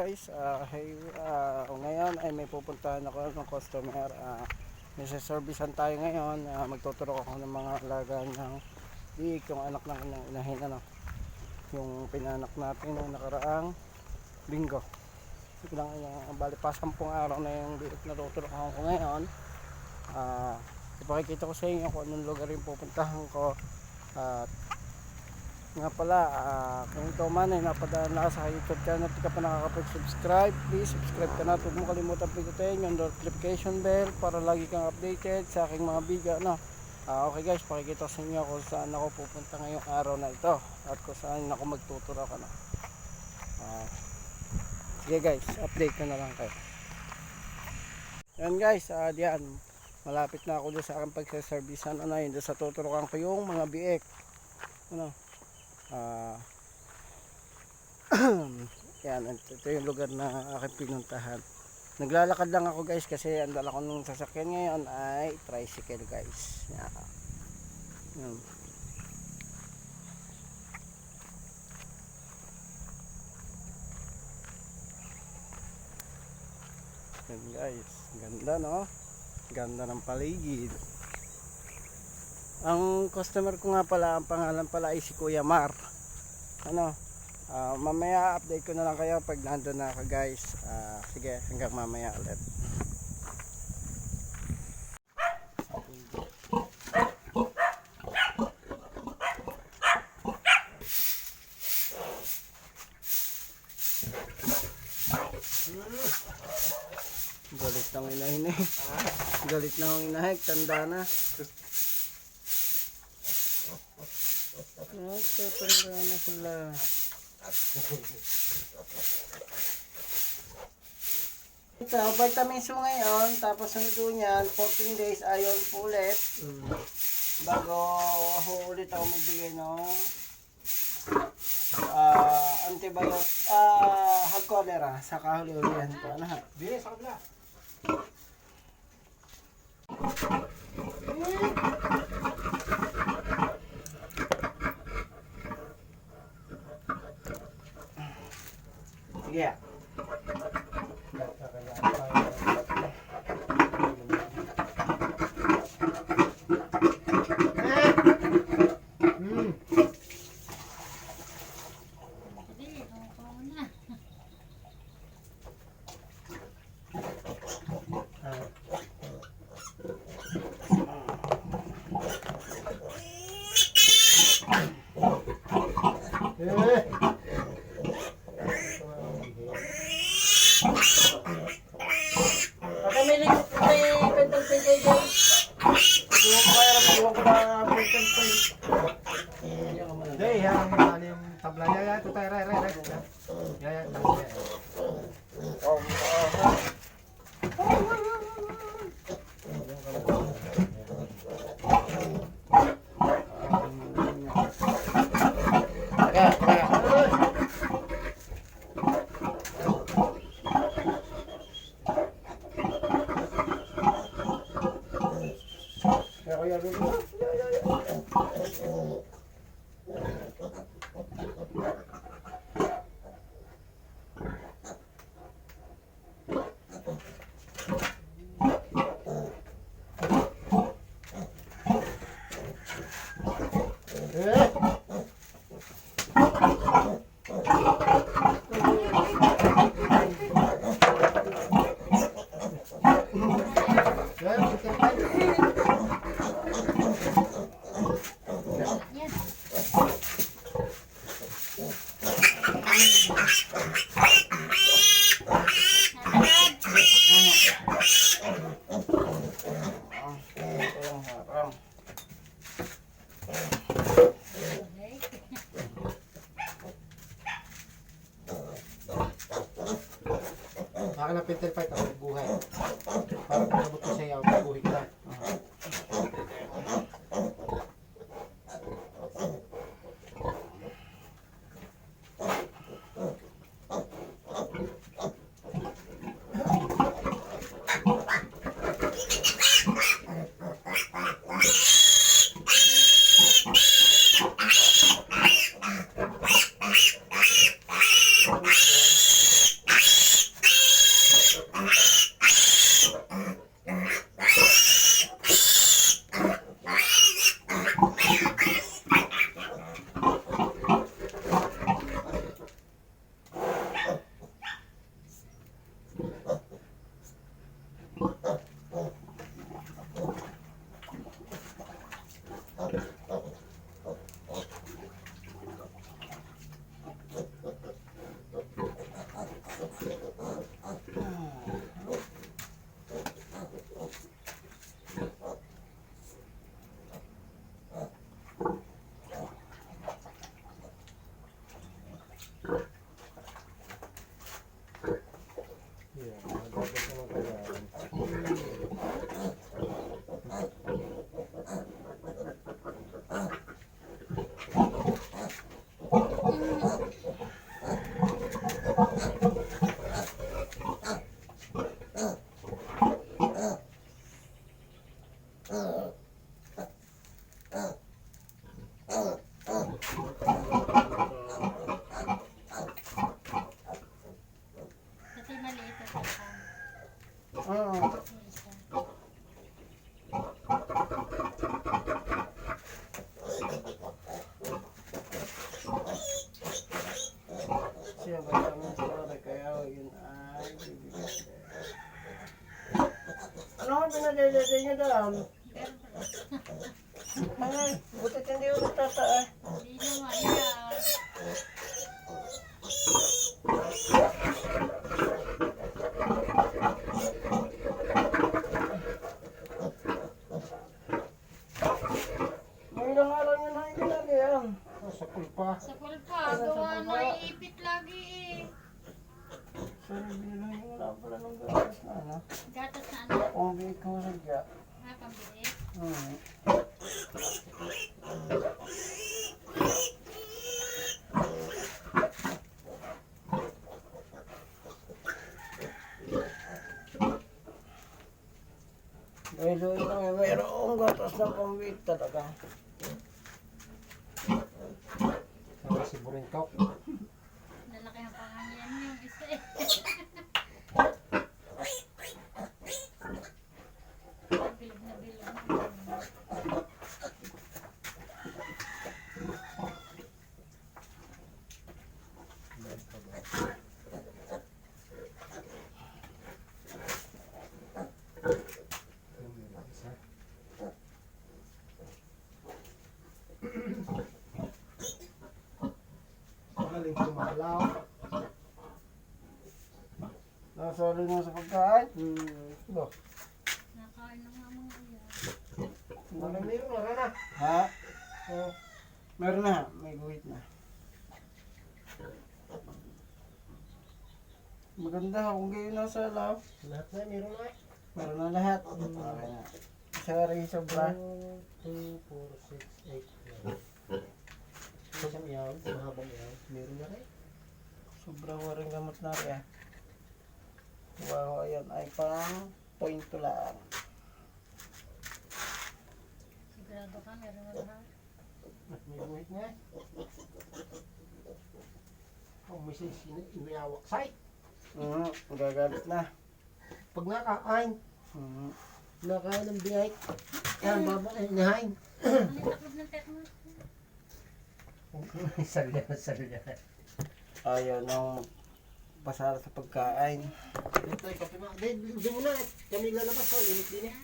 guys, ah hey, ah, ngayon ay may pupuntahan ako ng customer. Uh, servicean tayo ngayon. Ah, magtuturo ako ng mga alaga ng biik, yung anak ng inahin ano. Yung pinanak natin nung nakaraang linggo. Ilang uh, bali pa 10 araw na yung biik na tuturukan ko ngayon. Ah, ipakikita ko sa inyo kung anong lugar yung pupuntahan ko. At nga pala, ah, kung ikaw man ay napadaan na sa YouTube channel at ka pa nakakapag-subscribe, please subscribe ka na. Huwag mo kalimutan pindutin yung notification bell para lagi kang updated sa aking mga video. No? Ah, okay guys, pakikita sa inyo kung saan ako pupunta ngayong araw na ito at kung saan ako magtuturo ka na. Ah, sige guys, update ko na lang kayo. Yan guys, ah, diyan. Malapit na ako doon sa aking pagsaservisan. Ano yun, doon sa tuturukan ko yung mga biek. Ano, Ah. yan, ito yung lugar na aking pinuntahan. Naglalakad lang ako guys kasi ang dala ko ng sasakyan ngayon ay tricycle guys. Yan. Yan. Yan guys, ganda no? Ganda ng paligid. Ang customer ko nga pala, ang pangalan pala ay si Kuya Mar. Ano, ah, mamaya update ko na lang kayo pag nandun na ako guys. Ah, sige, hanggang mamaya ulit. Galit ng inahin eh. Galit na ang inahin, tanda na. Nagtatanda na sila. Ito, vitamins mo ngayon, tapos ang niyan, 14 days ayon po ulit. Bago ako ulit ako magbigay ng ah antibiotic, ah, hag cholera, sa kahuli-hulihan ko. Ano ha? Bili sa kabila. Sige. Hmm. Hindi, oo na. Eh. Pagkamili ko may pentel pen kayo dyan. Hindi mo pa kaya magawa ko na pentel pen. Yan ka muna. Hey, yan ang ano yung tabla. Ya, ya, ito tayo, ray, ray, ray. Ya, ya, ya. Oh, oh, Teka, teka. Kaya kuya, dito. Eh. Uh, uh. Ang pinadedede niyo doon? Ay, butit hindi ko nagtataas. Hindi naman yan. Ilang araw niya na ilalagyan. Sa pulpa. Sa pulpa, gawa na iipit lagi eh. Sorry, bilang yung wala pala ng gatas na ano. Gatas na ano? Kung di ko nagya. Nga pambili. Hmm. Doon lang eh, mayroong gatas na pambit talaga. Sabi si Buringkok. Lalaki ang panganyan yung isa eh. Bilog na sa pagkain. Hmm. Ba? Nakain na nga mga iyan. Wala meron na na. Ha? Oh. Meron na. May guhit na. Maganda kung gayon nasa law. Lahat na meron na. Meron na lahat. Okay na. Sorry, sobra. 1, 2, 4, 6, 8, 9. Isang yaw, mahabang yaw. Meron na rin. Sobra ko rin gamot na rin. Wow, ayan ay pang point to lang. Sigurado ka, meron na. At may buhit nga. Kung may sisina, inayawak sa'y. Mm, gagalit na. Pag nakain, Mm. nakain ng biyay. Yan, baba, eh, nahain. Ano? Salya, salya. Ayaw nung pasara sa pagkain. Ito ay kape mo. Di, di mo na. Kami lalabas ko. Init din eh.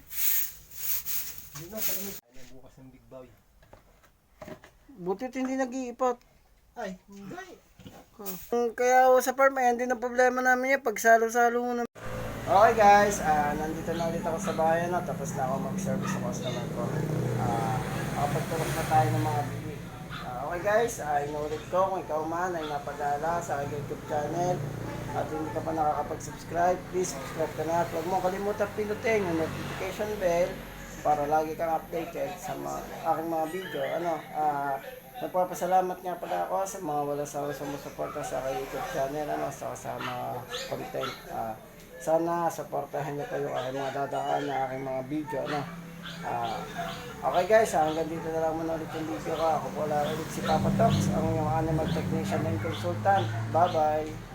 Di na, salamis. Ano bukas ng big boy? Butit hindi nag-iipot. Ay, hindi. Hmm, Kaya sa farm, ayan din ang problema namin yan. Pag salo-salo mo na. Okay guys, ah, nandito na ulit ako sa bayan na. Tapos na ako mag-service sa customer ko. Ah, nakapagturok na tayo ng mga okay guys, ah, inuulit ko kung ikaw man ay napadala sa aking YouTube channel at hindi ka pa nakakapag-subscribe, please subscribe ka na at huwag mo kalimutan pinutin yung notification bell para lagi kang updated sa mga aking mga video. Ano, ah, nagpapasalamat nga pala ako sa mga wala sa sumusuporta sa aking YouTube channel, ano, sa, sa mga content. Ah, sana supportahan niyo pa yung aking mga dadaan na aking mga video, ano. Ah, okay guys, ah, hanggang dito na lang muna ulit yung video ko. Ako po lang ulit si Papa Tox, ang yung animal technician and consultant. Bye-bye!